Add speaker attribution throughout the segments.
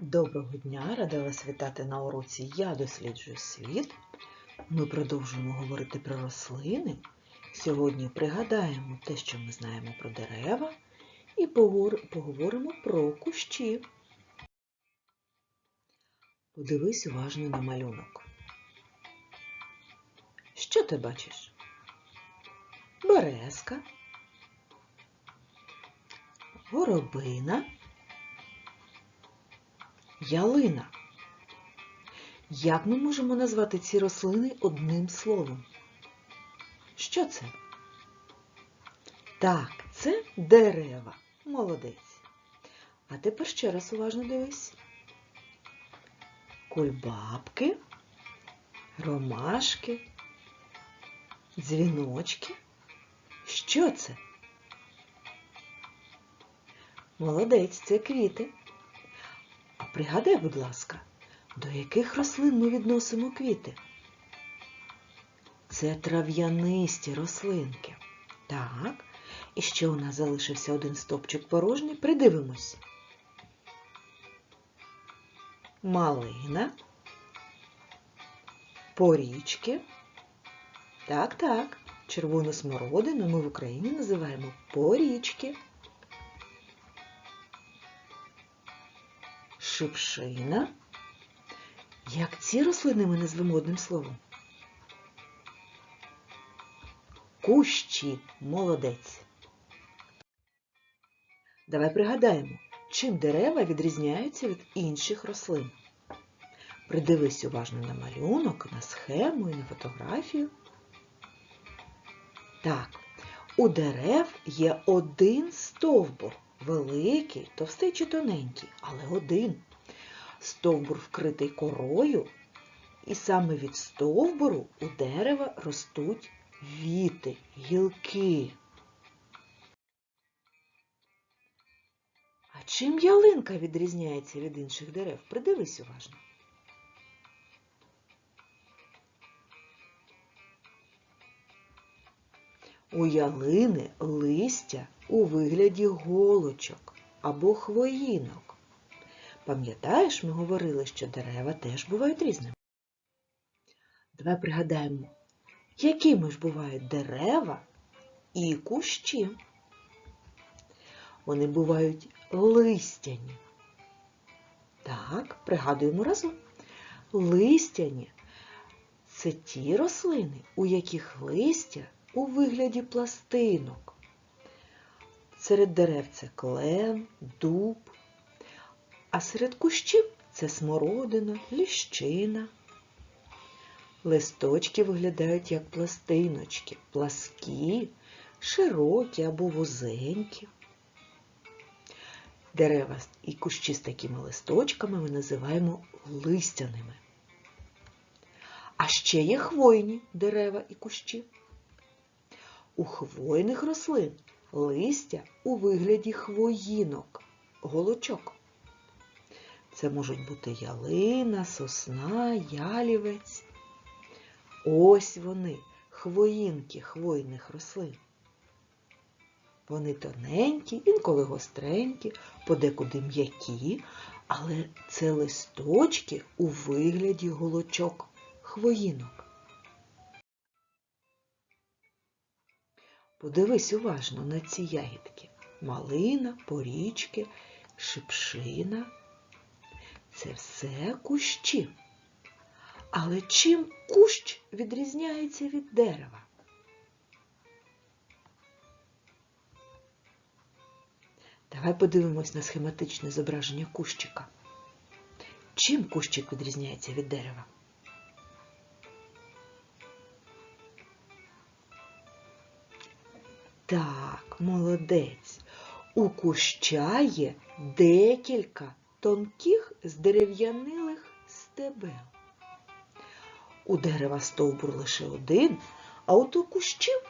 Speaker 1: Доброго дня! Рада вас вітати на уроці Я досліджую світ. Ми продовжуємо говорити про рослини. Сьогодні пригадаємо те, що ми знаємо про дерева, і поговоримо про кущі. Подивись уважно на малюнок. Що ти бачиш? Березка, горобина, ялина. Як ми можемо назвати ці рослини одним словом? Що це? Так, це дерева. Молодець. А тепер ще раз уважно дивись. Кульбабки, ромашки, дзвіночки. Що це? Молодець, це квіти. Пригадай, будь ласка, до яких рослин ми відносимо квіти? Це трав'янисті рослинки. Так. І ще у нас залишився один стопчик порожній. Придивимось. Малина. Порічки. Так, так. Червону смородину ми в Україні називаємо порічки. Шипшина. Як ці рослини ми назвемо одним словом? Кущі. Молодець. Давай пригадаємо, чим дерева відрізняються від інших рослин. Придивись уважно на малюнок, на схему і на фотографію. Так, у дерев є один стовбур. Великий, товстий чи тоненький, але один. Стовбур вкритий корою, і саме від стовбуру у дерева ростуть віти, гілки. А чим ялинка відрізняється від інших дерев? Придивись уважно. У ялини листя у вигляді голочок або хвоїнок. Пам'ятаєш, ми говорили, що дерева теж бувають різними. Давай пригадаємо, якими ж бувають дерева і кущі. Вони бувають листяні. Так, пригадуємо разом. Листяні це ті рослини, у яких листя у вигляді пластинок. Серед дерев це клен, дуб, а серед кущів це смородина, ліщина. Листочки виглядають як пластиночки, пласкі, широкі або вузенькі. Дерева і кущі з такими листочками ми називаємо листяними. А ще є хвойні дерева і кущі. У хвойних рослин листя у вигляді хвоїнок, голочок. Це можуть бути ялина, сосна, ялівець. Ось вони, хвоїнки хвойних рослин. Вони тоненькі, інколи гостренькі, подекуди м'які, але це листочки у вигляді голочок, хвоїнок. Подивись уважно на ці ягідки. Малина, порічки, шипшина. Це все кущі. Але чим кущ відрізняється від дерева? Давай подивимось на схематичне зображення кущика. Чим кущик відрізняється від дерева? Так, молодець. У куща є декілька тонких здерев'янилих стебел. У дерева стовбур лише один, а от у кущів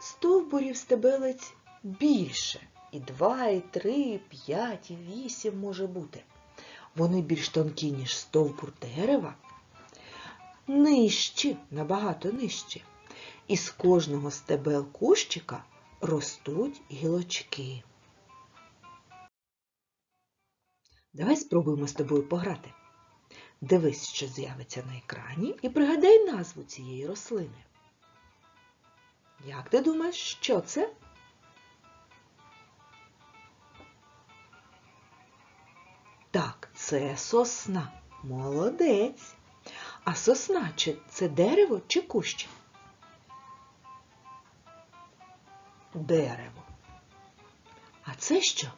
Speaker 1: стовбурів стебелець більше. І два, і три, і п'ять, і вісім може бути. Вони більш тонкі, ніж стовбур дерева, нижчі, набагато нижчі. І з кожного стебел кущика ростуть гілочки. Давай спробуємо з тобою пограти. Дивись, що з'явиться на екрані, і пригадай назву цієї рослини. Як ти думаєш, що це? Так, це сосна. Молодець. А сосна чи це дерево чи кущ? Дерево. А це що?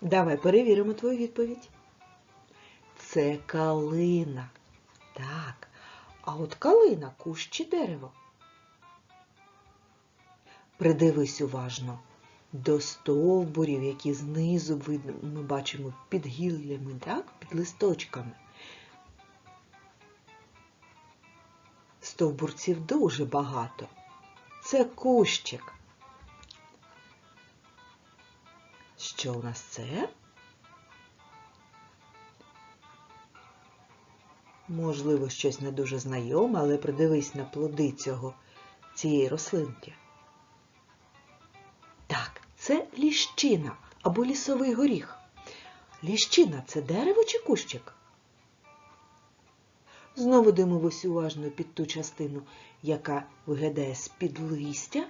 Speaker 1: Давай перевіримо твою відповідь. Це калина. Так. А от калина кущ чи дерево? Придивись уважно до стовбурів, які знизу ми бачимо під гіллями, так? під листочками. Стовбурців дуже багато. Це кущик. Що у нас це? Можливо, щось не дуже знайоме, але придивись на плоди цього, цієї рослинки. Так, це ліщина або лісовий горіх. Ліщина це дерево чи кущик? Знову дивимось уважно під ту частину, яка виглядає з-під листя.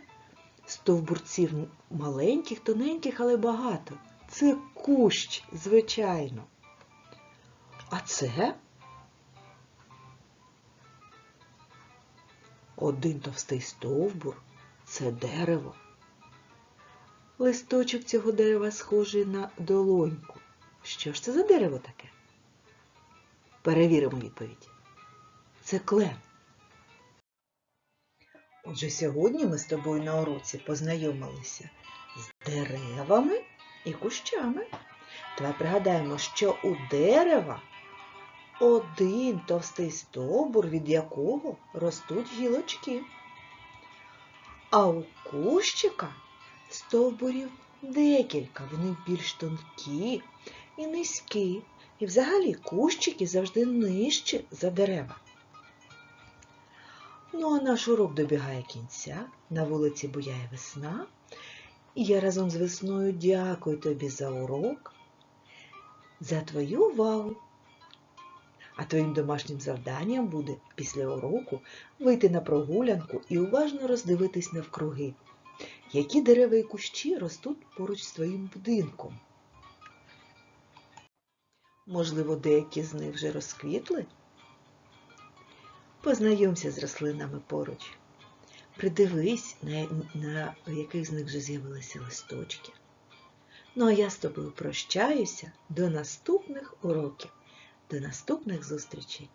Speaker 1: Стовбурців маленьких, тоненьких, але багато. Це кущ, звичайно. А це один товстий стовбур це дерево. Листочок цього дерева схожий на долоньку. Що ж це за дерево таке? Перевіримо відповідь. Це клен. Отже, сьогодні ми з тобою на уроці познайомилися з деревами і кущами. Давай пригадаємо, що у дерева один товстий стовбур, від якого ростуть гілочки. А у кущика стовбурів декілька, вони більш тонкі і низькі. І взагалі кущики завжди нижчі за дерева. Ну, а наш урок добігає кінця, на вулиці буяє весна, і я разом з весною дякую тобі за урок, за твою увагу. А твоїм домашнім завданням буде після уроку вийти на прогулянку і уважно роздивитись навкруги, які дерева і кущі ростуть поруч з твоїм будинком. Можливо, деякі з них вже розквітли? Познайомся з рослинами поруч. Придивись, на, на яких з них вже з'явилися листочки. Ну а я з тобою прощаюся до наступних уроків, до наступних зустрічей.